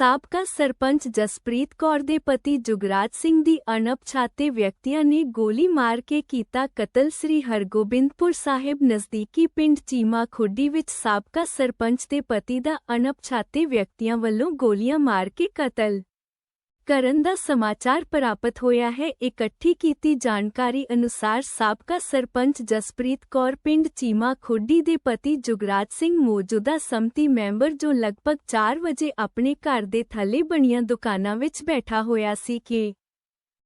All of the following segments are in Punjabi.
ਸਾਬਕਾ ਸਰਪੰਚ ਜਸਪ੍ਰੀਤ ਕੌਰ ਦੇ ਪਤੀ ਜੁਗਰਾਜ ਸਿੰਘ ਦੀ ਅਣਪਛਾਤੇ ਵਿਅਕਤੀਆਂ ਨੇ ਗੋਲੀ ਮਾਰ ਕੇ ਕੀਤਾ ਕਤਲ। ਸ੍ਰੀ ਹਰਗੋਬਿੰਦਪੁਰ ਸਾਹਿਬ ਨਜ਼ਦੀਕੀ ਪਿੰਡ ਚੀਮਾ ਖੁੱਡੀ ਵਿੱਚ ਸਾਬਕਾ ਸਰਪੰਚ ਦੇ ਪਤੀ ਦਾ ਅਣਪਛਾਤੇ ਵਿਅਕਤੀਆਂ ਵੱਲੋਂ ਗੋਲੀਆਂ ਮਾਰ ਕੇ ਕਤਲ। ਕਰਨ ਦਾ ਸਮਾਚਾਰ ਪ੍ਰਾਪਤ ਹੋਇਆ ਹੈ। ਇਕੱਠੀ ਕੀਤੀ ਜਾਣਕਾਰੀ ਅਨੁਸਾਰ ਸਾਬਕਾ ਸਰਪੰਚ ਜਸਪ੍ਰੀਤ ਕੌਰ ਪਿੰਡ ਚੀਮਾ ਖੁੱਡੀ ਦੇ ਪਤੀ ਜੁਗਰਾਜ ਸਿੰਘ ਮੌਜੂਦਾ ਸਮਤੀ ਮੈਂਬਰ ਜੋ ਲਗਭਗ 4 ਵਜੇ ਆਪਣੇ ਘਰ ਦੇ ਥੱਲੇ ਬਣੀਆਂ ਦੁਕਾਨਾਂ ਵਿੱਚ ਬੈਠਾ ਹੋਇਆ ਸੀ ਕਿ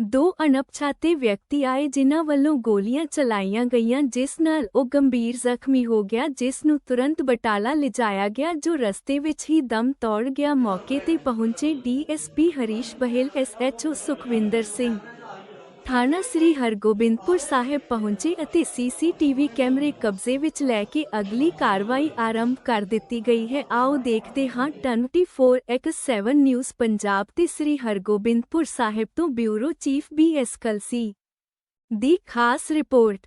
ਦੋ ਅਣਪਛਾਤੇ ਵਿਅਕਤੀ ਆਏ ਜਿਨ੍ਹਾਂ ਵੱਲੋਂ ਗੋਲੀਆਂ ਚਲਾਈਆਂ ਗਈਆਂ, ਜਿਸ ਨਾਲ ਉਹ ਗੰਭੀਰ ਜ਼ਖਮੀ ਹੋ ਗਿਆ, ਜਿਸ ਨੂੰ ਤੁਰੰਤ ਬਟਾਲਾ ਲਿਜਾਇਆ ਗਿਆ, ਜੋ ਰਸਤੇ ਵਿੱਚ ਹੀ ਦਮ ਤੋੜ ਗਿਆ। ਮੌਕੇ ਤੇ ਪਹੁੰਚੇ ਡੀਐਸਪੀ ਹਰੀਸ਼ ਬਹਿਲ ਐਸਐਚਓ ਸੁਖਵਿੰਦਰ ਸਿੰਘ। ਥਾਣਾ ਸ੍ਰੀ ਹਰਗੋਬਿੰਦਪੁਰ ਸਾਹਿਬ ਪਹੁੰਚੇ ਅਤੇ ਸੀਸੀਟੀਵੀ ਕੈਮਰੇ ਕਬਜ਼ੇ ਵਿੱਚ ਲੈ ਕੇ ਅਗਲੀ ਕਾਰਵਾਈ ਆਰੰਭ ਕਰ ਦਿੱਤੀ ਗਈ ਹੈ। ਆਓ ਦੇਖਦੇ ਹਾਂ 24x7 ਨਿਊਜ਼ ਪੰਜਾਬ ਤੇ ਸ੍ਰੀ ਹਰਗੋਬਿੰਦਪੁਰ ਸਾਹਿਬ ਤੋਂ ਬਿਊਰੋ ਚੀਫ ਬੀਐਸ ਕਲਸੀ ਦੀ ਖਾਸ ਰਿਪੋਰਟ।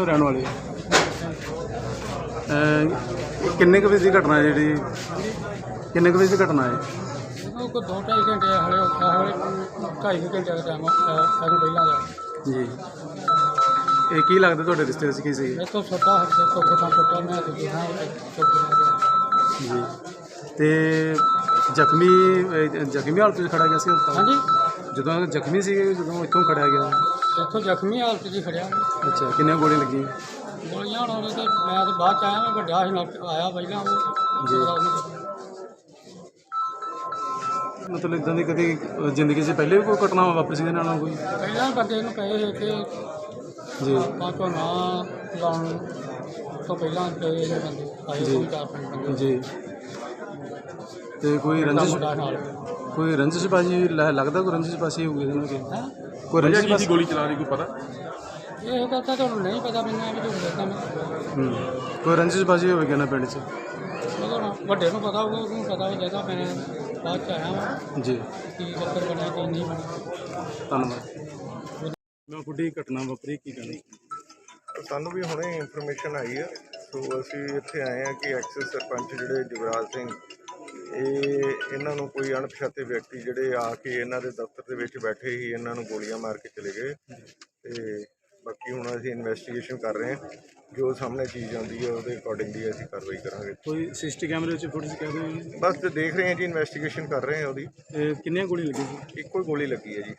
ਤੋਂ ਰਹਿਣ ਵਾਲੇ ਅਹ ਕਿੰਨੇ ਕੁ ਵਜੇ ਦੀ ਘਟਨਾ ਹੈ ਜਿਹੜੀ? ਕਿੰਨੇ ਕੁ ਵਜੇ ਦੀ ਘਟਨਾ ਹੈ? ਉਹ ਕੋ ਦੋ ਢਾਈ ਘੰਟੇ ਹਲੇ ਹਲੇ ਢਾਈ ਕੁ ਘੰਟੇ ਦਾ ਟਾਈਮ ਸਾਨੂੰ ਪਹਿਲਾਂ ਦਾ। ਜੀ। ਇਹ ਕੀ ਲੱਗਦਾ ਤੁਹਾਡੇ ਰਿਸ਼ਤੇ ਵਿੱਚ ਕੀ ਸੀ ਇਹ ਤੋਂ ਛੋਟਾ ਹੱਥ ਤੋਂ ਛੋਟਾ ਛੋਟਾ ਮੈਂ ਤੇ ਹਾਂ ਚੁੱਪ ਜੀ। ਤੇ ਜ਼ਖਮੀ ਅਹ ਜ਼ਖਮੀ ਹਾਲਤ ਵਿੱਚ ਖੜਾ ਗਿਆ ਸੀ ਹਸਪਤਾਲ? ਹਾਂਜੀ। ਜਦੋਂ ਜ਼ਖਮੀ ਸੀ ਜਦੋਂ ਇੱਥੋਂ ਖੜਿਆ ਗਿਆ। ਇੱਥੋਂ ਜ਼ਖਮੀ ਹਾਲਤ 'ਚ ਹੀ ਖੜਿਆ ਅੱਛਾ ਕਿੰਨੀਆਂ ਗੋਲੀਆਂ ਲੱਗੀਆਂ? ਗੋਲੀਆਂ ਹੁਣ ਉਹਦੇ ਤੇ ਮੈਂ ਤਾਂ ਬਾਅਦ ਚ ਆਇਆ ਮੈਂ ਵੱਡਾ ਸੀ ਨਾਲ ਆਇਆ ਪਹਿਲਾਂ ਉਹ ਜੀ। ਮਤਲਬ ਇਦਾਂ ਦੀ ਕਦੀ ਅਹ ਜ਼ਿੰਦਗੀ 'ਚ ਪਹਿਲੇ ਵੀ ਕੋਈ ਘਟਨਾ ਵਾਪਰੀ ਸੀ ਇਹਦੇ ਨਾਲ ਕੋਈ? ਪਹਿਲਾਂ ਬੰਦੇ ਨੂੰ ਕਹੇ ਸੀ ਕਿ ਜੀ। ਆਪਾਂ ਕੋ ਨਾ ਲਾਉਣ ਤੋਂ ਪਹਿਲਾਂ ਕਹੇ ਨੇ ਬੰਦੇ ਆਏ ਜੀ। ਸੀ ਚਾਰ ਪੰਜ ਬੰਦੇ। ਜੀ। ਤੇ ਕੋਈ ਦਾ ਰੰਜਿਸ਼ ਮੁੰਡਾ ਨਾਲ। ਕੋਈ ਰੰਜਿਸ਼ ਬਾਜੀ ਲੱਗਦਾ ਕੋਈ ਰੰਜਿਸ਼ ਬਾਜੀ ਹੋਊਗੀ ਕਿ ਹੈ? ਕੋਈ ਰੰਜਿਸ਼ ਬਾਜੀ? ਗੋਲੀ ਚਲਾ ਰਹੀ ਕੋਈ ਪਤਾ? ਇਹ ਗੱਲ ਤਾਂ ਤੁਹਾਨੂੰ ਨਹੀਂ ਪਤਾ ਮੈਨੂੰ ਐਵੇਂ ਝੂਠ ਦੱਸਦਾ ਮੈਂ। ਹੂੰ। ਕੋਈ ਰੰਜਿਸ਼ ਬਾਜੀ ਹੋਵੇਗੀ ਨਾ ਪਿੰਡ 'ਚ? ਉਹਦਾ ਵੱਡੇ ਨੂੰ ਪਤਾ ਹੋਊਗਾ ਉਹਨੂੰ ਪਤਾ ਹੋ ਜਾਏਗਾ ਮੈਂ ਬਾਅਦ ਚ ਆਇਆ ਵਾਂ। ਜੀ। ਕੀ ਚੱਕਰ ਬਣਿਆ ਕੀ ਨਹੀਂ ਬਣਿਆ। ਧੰਨਵਾਦ। ਮੈਂ ਕੁੱਡੀ ਘਟਨਾ ਵਾਪਰੀ ਕੀ ਕਰਨੀ ਸਾਨੂੰ ਵੀ ਹੁਣੇ ਇਨਫੋਰਮੇਸ਼ਨ ਆਈ ਹੈ। ਸੋ ਅਸੀਂ ਇੱਥੇ ਆਏ ਹਾਂ ਕਿ ਐਕਸਿਸ ਸਰਪੰਚ ਜਿਹੜੇ ਜੁਗਰਾਜ ਸਿੰਘ ਇਹ ਇਹਨਾਂ ਨੂੰ ਕੋਈ ਅਣਪਛਾਤੇ ਵਿਅਕਤੀ ਜਿਹੜੇ ਆ ਕੇ ਇਹਨਾਂ ਦੇ ਦਫ਼ਤਰ ਦੇ ਵਿੱਚ ਬੈਠੇ ਹੀ ਇਹਨਾਂ ਨੂੰ ਗੋਲੀਆਂ ਮਾਰ ਕੇ ਚਲੇ ਗਏ। ਤੇ ਬਾਕੀ ਹੁਣ ਅਸੀਂ ਇਨਵੈਸਟੀਗੇਸ਼ਨ ਕਰ ਰਹੇ ਹਾਂ। ਜੋ ਸਾਹਮਣੇ ਚੀਜ਼ ਆਉਂਦੀ ਹੈ ਉਹਦੇ ਅਕੋਰਡਿੰਗਲੀ ਅਸੀਂ ਕਾਰਵਾਈ ਕਰਾਂਗੇ। ਕੋਈ ਸਿਸਟੀ ਕੈਮਰੇ ਵਿੱਚ ਫੁਟੇਜ ਕਹਿ ਦਿਓ ਬਸ ਤੇ ਦੇਖ ਰਹੇ ਹਾਂ ਜੀ ਇਨਵੈਸਟੀਗੇਸ਼ਨ ਕਰ ਰਹੇ ਹਾਂ ਉਹਦੀ। ਇਹ ਕਿੰਨੀਆਂ ਗੋਲੀਆਂ ਲੱਗੀਆਂ ਸੀ ਇੱਕੋ ਹੀ ਗੋਲੀ ਲੱਗੀ ਹੈ ਜੀ।